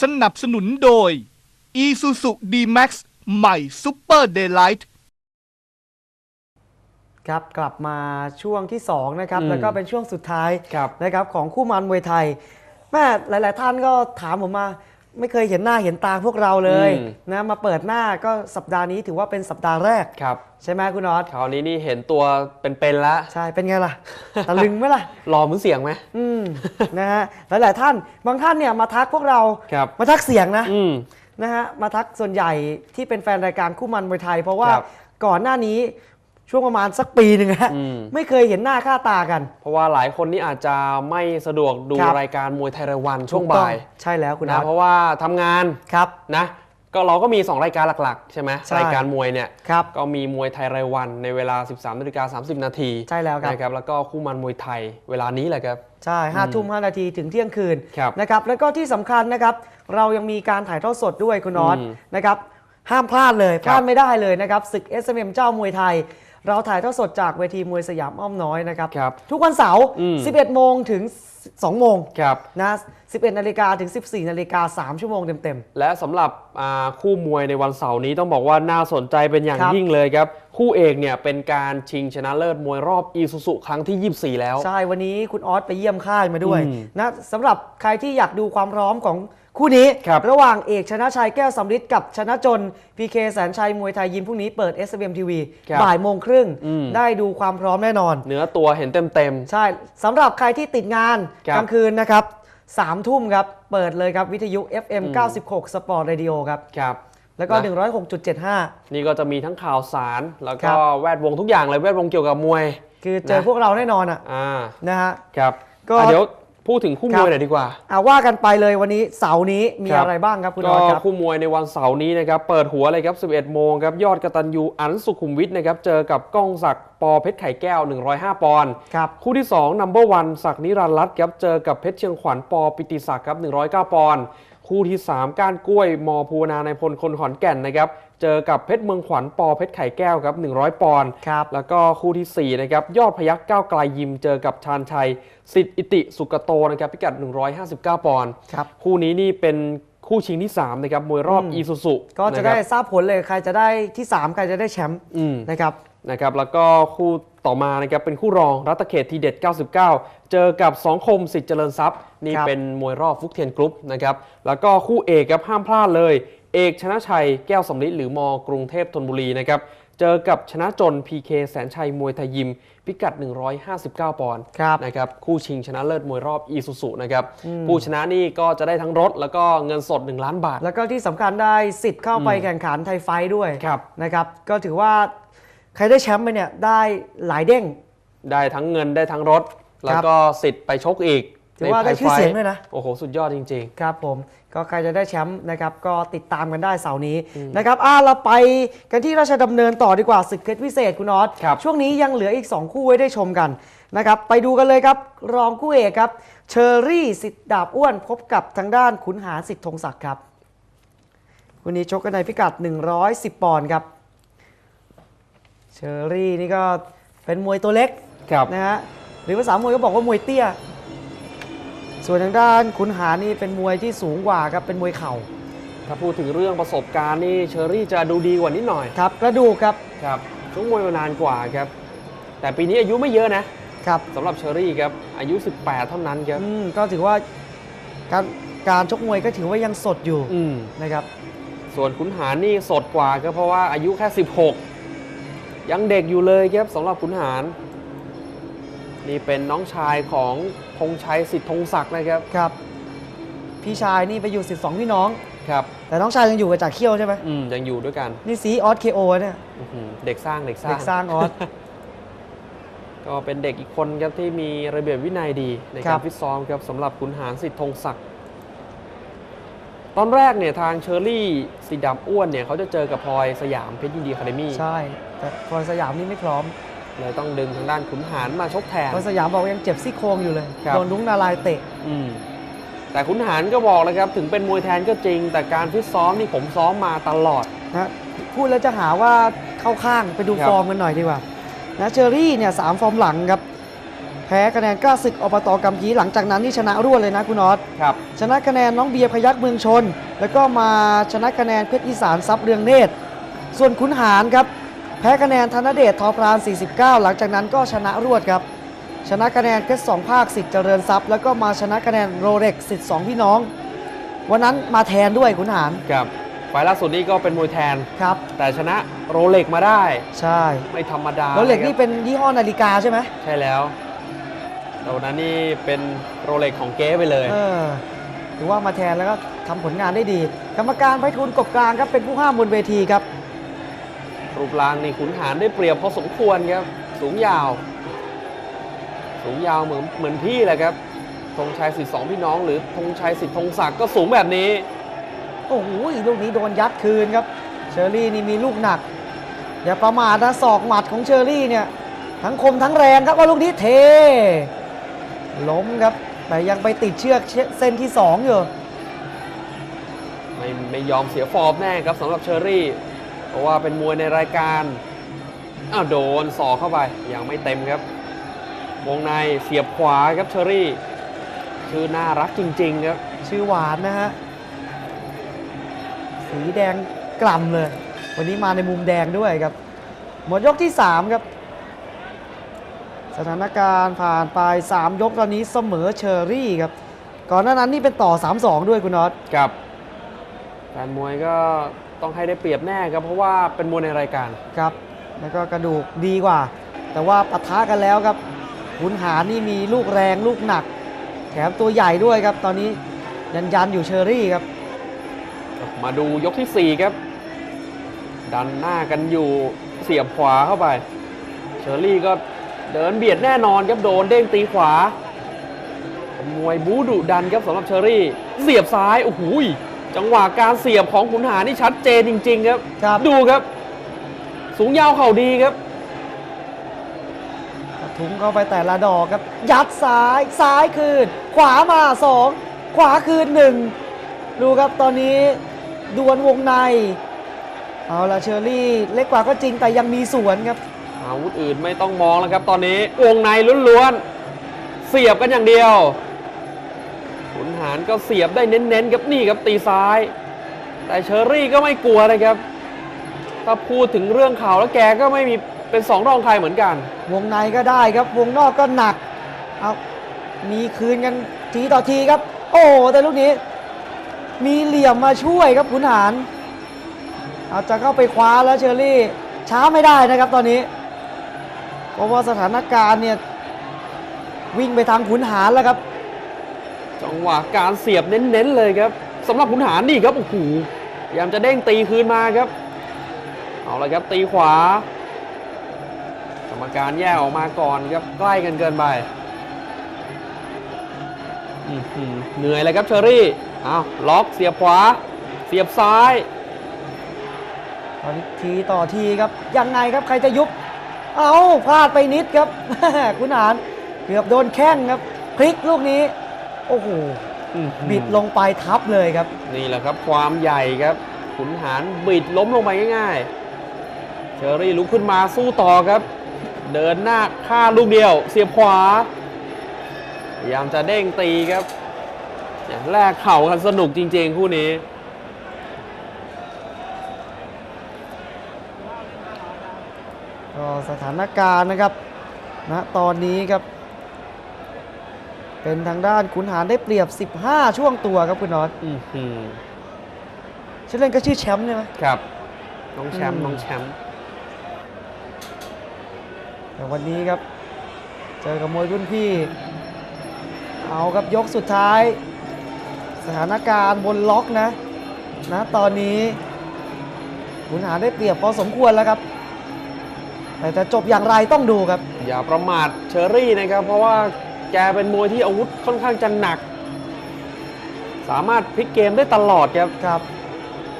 สนับสนุนโดย Isuzu D-Max ใหม่ Super Daylight ครับกลับมาช่วงที่2นะครับอืม แล้วก็เป็นช่วงสุดท้ายครับ นะครับของคู่มันมวยไทยแม่หลาย ๆ ท่านก็ถามผมมา ไม่เคยเห็นหน้าเห็นตาพวกเราเลยอืม นะมาเปิดหน้าก็สัปดาห์นี้ถือว่าเป็นสัปดาห์แรก ครับ ใช่ไหมคุณนอตคราวนี้นี่เห็นตัวเป็นๆแล้วใช่เป็นไงล่ะ ตะลึงไหมล่ะ รอเหมือนเสียงไหม อืม นะฮะหลายๆท่าน บางท่านเนี่ยมาทักพวกเรา ครับ มาทักเสียงนะอืม นะฮะมาทักส่วนใหญ่ที่เป็นแฟนรายการคู่มันมวยไทย เพราะว่าครับก่อนหน้านี้ ช่วงประมาณสักปีหนึ่งฮะอืมไม่เคยเห็นหน้าค่าตากัน เพราะว่าหลายคนนี่อาจจะไม่สะดวกดูครับรายการมวยไทยรายวันช่วงถูกต้องบ่ายใช่แล้วคุณนะนัทเพราะว่าทำงานครับนะก็เราก็มี 2 รายการหลักๆ ใช่ไหมใช่รายการมวยเนี่ยครับก็มีมวยไทยรายวันในเวลา 13นาฬิกา30 นาทีใช่แล้วครับนะครับแล้วก็คู่มันมวยไทยเวลานี้แหละครับ ใช่ห้าทุ่มห้านาทีถึงเที่ยงคืนครับนะครับแล้วก็ที่สำคัญนะครับ เรายังมีการถ่ายทอดสดด้วยคุณนอตอืมนะครับห้ามพลาดเลยคพรับลาดไม่ได้เลยนะครับศึก SMM เจ้ามวยไทย เราถ่ายทอดสดจากเวทีมวยสยามอ้อมน้อยนะครับ ครับทุกวันเสาร์ อืม 11 โมงถึง 2 โมงครับ นะ 11 นาฬิกาถึง 14 นาฬิกา 3 ชั่วโมงเต็ม และสำหรับอ่าคู่มวยในวันเสาร์นี้ต้องบอกว่าน่าสนใจเป็นอย่างครับยิ่งเลยครับ คู่เอกเนี่ยเป็นการชิงชนะเลิศมวยรอบอีซูซุครั้งที่ 24 แล้ว ๆ ใช่ วันนี้คุณออสไปเยี่ยมค่ายมาด้วย อืม นะสำหรับใครที่อยากดูความพร้อมของ คู่นี้ครับระหว่างเอกชนะชัยแก้วสำริดกับชนะจน PK แสนชัยมวยไทยยิมพรุ่งนี้เปิด SMM TV ครับบ่ายโมงครึ่งอืม ได้ดูความพร้อมแน่นอน เนื้อตัวเห็นเต็ม ใช่สำหรับใครที่ติดงานครับกลางคืนนะครับสามทุ่มครับ เปิดเลยครับวิทยุ FM อืม 96 Sport Radio ครับ ๆครับ แล้วก็ นะ 106.75 นี่ก็จะมีทั้งข่าวสาร แล้วครัก็บ แวดวงทุกอย่างเลยแวดวงเกี่ยวกับมวย คือเจอนะ พวกเราแน่นอนอะอ่านะฮะ ครับก็ อะเดี๋ยว พูดถึงคู่ครัมบวยหน่อยดีกว่าอาว่ากันไปเลยวันนี้เสาร์นี้มีครับอะไรบ้างครับคุณอก็อสครับคู่มวยในวันเสาร์นี้นะครับเปิดหัวเลยครับ 11 โมงครับยอดกตันยูอันสุขุมวิทนะครับเจอกับก้องศักดิ์ปอเพชรไข่แก้ว 105 ปอนด์ครับคู่ที่2 number one ศักดิ์นิรันดร์รัตน์ครับเจอกับเพชรเชียงขวัญปอปิติศักดิ์ครับ109 ปอนด์ คู่ที่ 3 ก้านกล้วยมภูวนาในพลคนขอนแก่นนะครับเจอกับเพชรเมืองขวัญปอเพชรไข่แก้วครับ100 ปอนด์ครับแล้วก็คู่ทีสี่4นะครับยอดพยักก้าวไกลยิมเจอกับชาญชัยสิทธิอิติสุกโตนะครับพิกัด 159 ปอนด์ครับคู่นี้นี่เป็นคู่ชิงที่3นะครับมวยรอบอืมอีซูซุก็จะได้ทราบผลเลยใครจะได้ที่ 3 ใครจะได้แชมป์อืมนะครับ นะครับแล้วก็คู่ต่อมานะครับเป็นคู่รองรัตเขตทีเด็ด 99 เจอกับ2คมสิทธิ์เจริญทรัพย์ นี่ครับ เป็นมวยรอบฟุกเทียนกรุ๊ปนะครับแล้วก็คู่เอกครับห้ามพลาดเลย เอกชนะชัยแก้วสำลิดหรือมกรุงเทพธนบุรีนะครับเจอกับชนะจน PK แสนชัยมวยไทยยิม พิกัด 159 ปอนด์ครับ นะครับคู่ชิงชนะเลิศมวยรอบอีซูซุนะครับผู้ชนะนี่ก็จะได้ทั้งรถแล้วก็เงินสด 1 ล้านบาท แล้วก็ที่สำคัญได้สิทธิ์เข้าไปอืมแข่งขันไทยไฟท์ด้วยครับ นะครับ ก็ถือว่า ใครได้แชมป์ไปเนี่ยได้หลายเด้ง ได้ทั้งเงินได้ทั้งรถ แล้วก็สิทธิ์ไปชกอีกถือว่าได้ชื่อเสียงด้วยนะ โอ้โห สุดยอดจริงครับผม ก็ใครจะได้แชมป์นะครับ ก็ติดตามกันได้เสาร์นี้นะครับอ่าเราไปกันที่ราชดำเนินต่อดีกว่าศึกเพชรวิเศษคุณนอตครับช่วงนี้ยังเหลืออีก 2 คู่ไว้ได้ชมกันนะครับ ไปดูกันเลยครับ รองคู่เอกครับ เชอรี่สิทธิ์ดาบอ้วนพบกับทางด้านขุนหารสิทธิ์ธงศักดิ์ครับ วันนี้ชกกันในพิกัด 110 ปอนด์ครับ เชอรี่นี่ก็เป็นมวยตัวเล็กๆครับนะฮะหรือภาษามวยก็บอกว่ามวยเตี้ย ส่วนทางด้านขุนหารนี่เป็นมวยที่สูงกว่าครับเป็นมวยเข่าถ้าพูดถึงเรื่องประสบการณ์นี่เชอรี่จะดูดีกว่านิดหน่อยครับกระดูกครับครับชกมวยมานานกว่าครับ แต่ปีนี้อายุไม่เยอะนะครับสำหรับเชอรี่ครับอายุ 18 เท่านั้นครับอืมก็ถือว่าการการชกมวยก็ถือว่ายังสดอยู่อืมนะครับส่วนขุนหารนี่สดกว่าก็เพราะว่าอายุแค่ 16 ยังเด็กอยู่เลยครับสำหรับขุนหาร นี่เป็นน้องชายของธงชัยสิทธิธงศักดิ์นะครับครับ พี่ชายนี่ไปอยู่12พี่น้อง ครับ แต่น้องชายยังอยู่กับจ่าเขี้ยวใช่ไหมอืมยังอยู่ด้วยกันนี่ซีออสเคโอเนี่ยอื้อหือเด็กสร้างเด็กสร้าเด็ง กสร้างออส ก็เป็นเด็กอีกคนครับที่มีระเบียบวินัยดีในครัการบ ฟิตซ้อมครับสำหรับขุนหารสิทธิธงศักดิ์ต อนแรกเนี่ยทางเชอรี่สีดำอ้วนเนี่ยเขาจะเจอกับพลอยสยามเพชรยินดีคาเดมี่ใช่ แต่พลอยสยามนี่ไม่พร้อมเลยต้องดึงทางด้านขุนหารมาชกแทนพลอยสยามบอกว่ายังเจ็บซี่โครงอยู่เลยครับโดนลุงนารายณ์เตะอืมแต่ขุนหารก็บอกเลยครับถึงเป็นมวยแทนก็จริง แต่การฟิตซ้อมนี่ผมซ้อมมาตลอดนะพูดแล้วจะหาว่าเข้าข้างไปดูครับฟอร์มกันหน่อยดีกว่านะเชอรี่เนี่ยสามฟอร์มหลังครับแพ้คะแนนกล้าศึกอบตกำยีหลังจากนั้นนี่ชนะรวดเลยนะคุณนอตครับชนะคะแนนน้องเบียร์พยักเมืองชน แล้วก็มาชนะคะแนนเพชรอีสานซับเรืองเนตร ส่วนขุนหารครับ แพ้คะแนนธนเดชทอพราน 49 หลังจากนั้นก็ชนะรวดครับ ชนะคะแนนเพชรสองภาคสิทธิ์เจริญทรัพย์แล้วก็มาชนะคะแนนโรเร็กสิทธิ์สองพี่น้อง วันนั้นมาแทนด้วยขุนหารครับไฟล์ล่าสุดนี้ก็เป็นมวยแทนครับ แต่ชนะโรเล็กมาได้ ใช่ ไม่ธรรมดาโรเล็กนี่ะคบเป็นยี่ห้อนาฬิกาใช่ไหมใช่แล้วแต่วันนั้นนี่เป็นโรเล็กของเก๊ไปเลย เออถือว่ามาแทนแล้วก็ทำผลงานได้ดี กรรมการไพฑูรย์กบกลางครับเป็นผู้ห้ามบนเวทีครับ รูปร่างนี่ขุนหารได้เปรียบพอสมควรครับ สูงยาว สูงยาวเหมือนเหมือนพี่แหละครับธงชัยสิทธิ์สองพี่น้อง หรือธงชัยสิทธิ์ธงศักดิ์ก็สูงแบบนี้ โอ้โหลูกนี้โดนยัดคืนครับ เชอรี่นี่มีลูกหนัก อย่าประมาทนะศอกหมัดของเชอรี่เนี่ย ทั้งคมทั้งแรงครับว่าลูกนี้เท ล้มครับ แต่ยังไปติดเชือกเส้นที่ 2 อยู่ ไม่ไม่ยอมเสียฟอร์มแน่ครับสำหรับเชอรี่ เพราะว่าเป็นมวยในรายการอ้าวโดนสอกเข้าไปยังไม่เต็มครับ วงในเสียบขวาครับเชอรี่ ชื่อน่ารักจริง ๆ ครับ ชื่อหวานนะฮะ สีแดงกล่ำเลย วันนี้มาในมุมแดงด้วยครับ หมดยกที่ 3 ครับ สถานการณ์ผ่านไป 3 ยกตอนนี้เสมอเชอรี่ครับ ก่อนหน้านั้นนี่เป็นต่อ 3-2 ด้วยคุณน็อตกับแฟนมวยก็ต้องให้ได้เปรียบแน่ครับ เพราะว่าเป็นมวยในรายการครับ แล้วก็กระดูกดีกว่า แต่ว่าปะทะกันแล้วครับขุนหารนี่มีลูกแรงลูกหนัก แถมตัวใหญ่ด้วยครับ ตอนนี้ยันยันๆอยู่เชอรี่ครับ มาดูยกที่ 4 ครับ ดันหน้ากันอยู่เสียบขวาเข้าไป เชอรี่ก็ เดินเบียดแน่นอนครับโดนเด้งตีขวาเป็นมวยบูดุดันครับสำหรับเชอรี่ เสียบซ้ายโอ้โหยจังหวะการเสียบของขุนหารนี่ชัดเจนจริง ๆ ครับครับดูครับ สูงยาวเข่าดีครับกระทุ้งเข้าไปแต่ละดอกครับ ยัดซ้ายซ้ายคืน ขวามาสองขวาคืนหนึ่งดูครับตอนนี้ดวลวงใน เอาละเชอรี่ เล็กกว่าก็จริงแต่ยังมีสวนครับ อาวุธอื่นไม่ต้องมองแล้วครับตอนนี้วงในล้วนๆเสียบกันอย่างเดียวขุนหารก็เสียบได้เน้นๆครับนี่ครับตีซ้าย แต่เชอรี่ก็ไม่กลัวนะครับ ถ้าพูดถึงเรื่องข่าวแล้วแกก็ไม่มีเป็นสองรองใครเหมือนกัน วงในก็ได้ครับ วงนอกก็หนักเอามีคืนกันทีต่อทีครับ โอ้แต่ลูกนี้ มีเหลี่ยมมาช่วยครับขุนหาร เอาจะเข้าไปคว้าแล้วเชอรี่ช้าไม่ได้นะครับตอนนี้ ราะว่าสถานการณ์เนี่ยวิ่งไปทางขุนหารแล้วครับ จังหวะการเสียบเน้นๆเลยครับสำหรับขุนหารนี่ครับโอ้โหพยายามจะเด้งตีคืนมาครับ เอาละครับตีขวา กรรมการแยกออกมาก่อนครับใกล้กันเกินไปอื้อหือเหนื่อยเลยครับเชอรี่เอาล็อกเสียบขวา เสียบซ้ายตอนนี้ทีต่อทีครับยังไงครับใครจะยุบ เอาพลาดไปนิดครับขุนหารเกือบโดนแข้งครับพลิกลูกนี้ โอ้โหอื้อหือบิดลงไปทับเลยครับ นี่แหละครับความใหญ่ครับ ขุนหารบิดล้มลงไปง่ายๆ เชอรี่ลุกขึ้นมาสู้ต่อครับ เดินหน้าฆ่าลูกเดียว เสียบขวาพยายามจะเด้งตีครับอย่างแรกเข่ากันสนุกจริงๆคู่นี้ ก็สถานการณ์นะครับณตอนนี้ครับ เป็นทางด้านขุนหารได้เปรียบ 15 ช่วงตัวครับคุณนอตอื้อหือชื่อเล่นก็ชื่อแชมป์ใช่ไหมครับ น้องแชมป์อืมน้องแชมป์แต่วันนี้ครับ เจอกับมวยรุ่นพี่ เอาครับยกสุดท้าย สถานการณ์บนล็อกนะนะตอนนี้ขุนหารได้เปรียบพอสมควรแล้วครับ แต่จะจบอย่างไรต้องดูครับ อย่าประมาทเชอรี่นะครับ เพราะว่าแกเป็นมวยที่อาวุธค่อนข้างจะหนัก สามารถพลิกเกมได้ตลอดครับครับ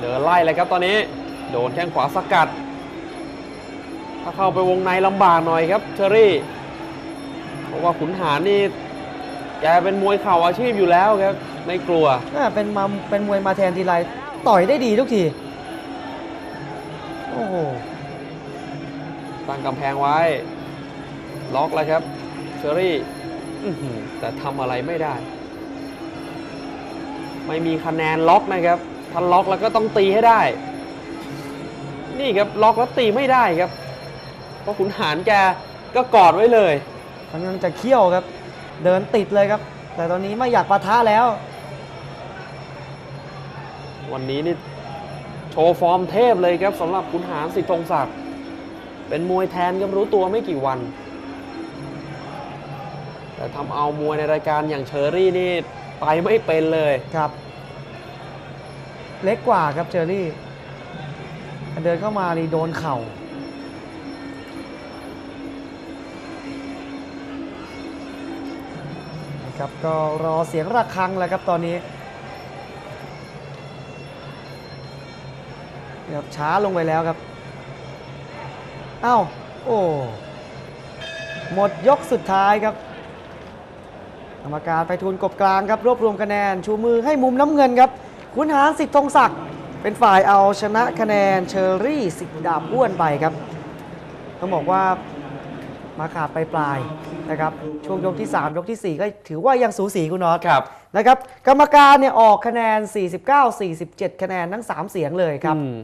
เดินไล่เลยครับตอนนี้ โดนแข้งขวาสกัด ถ้าเข้าไปวงในลำบากหน่อยครับเชอรี่ เพราะว่าขุนหารนี่แกเป็นมวยเข่าอาชีพอยู่แล้วครับ ไม่กลัวอ่าเป็นมาเป็นมวยมาแทนทีไรต่อยได้ดีทุกที โอ้โห ตั้งกำแพงไว้ ล็อกเลยครับเชอรี่อื้อหือแต่ทำอะไรไม่ได้ ไม่มีคะแนนล็อกนะครับถ้าล็อกแล้วก็ต้องตีให้ได้ นี่ครับล็อกแล้วตีไม่ได้ครับ เพราะขุนหารแกก็กอดไว้เลยกำลังจะเขี้ยวครับ เดินติดเลยครับ แต่ตอนนี้ไม่อยากปะทะแล้ว วันนี้นี่โชว์ฟอร์มเทพเลยครับสำหรับขุนหารสิทธงศักดิ์ เป็นมวยแทนก็รู้ตัวไม่กี่วัน แต่ทำเอามวยในรายการอย่างเชอรี่นี่ไปไม่เป็นเลยครับ เล็กกว่าครับเจอรี่ เดินเข้ามานี่โดนเข่านะครับก็รอเสียงระฆังแล้วครับตอนนี้ครับช้าลงไปแล้วครับ เอ้า โอ้ หมดยกสุดท้ายครับกรรมการไปทูลกบกลางครับ รวบรวมคะแนน ชูมือให้มุมน้ำเงินครับ คุณหารสิทธิ์ธงศักดิ์เป็นฝ่ายเอาชนะคะแนนเชอรี่สิทธิ์ดาบอ้วนไปครับ ต้องบอกว่ามาขาดไปปลายๆนะครับช่วงยกที่ 3 ยกทีสี่ 4 ก็ถือว่ายังสูสีคุณน็อตครับนะครับ กรรมการเนี่ยออกคะแนน 49-47 คะแนนทั้ง 3 เสียงเลยครับอืม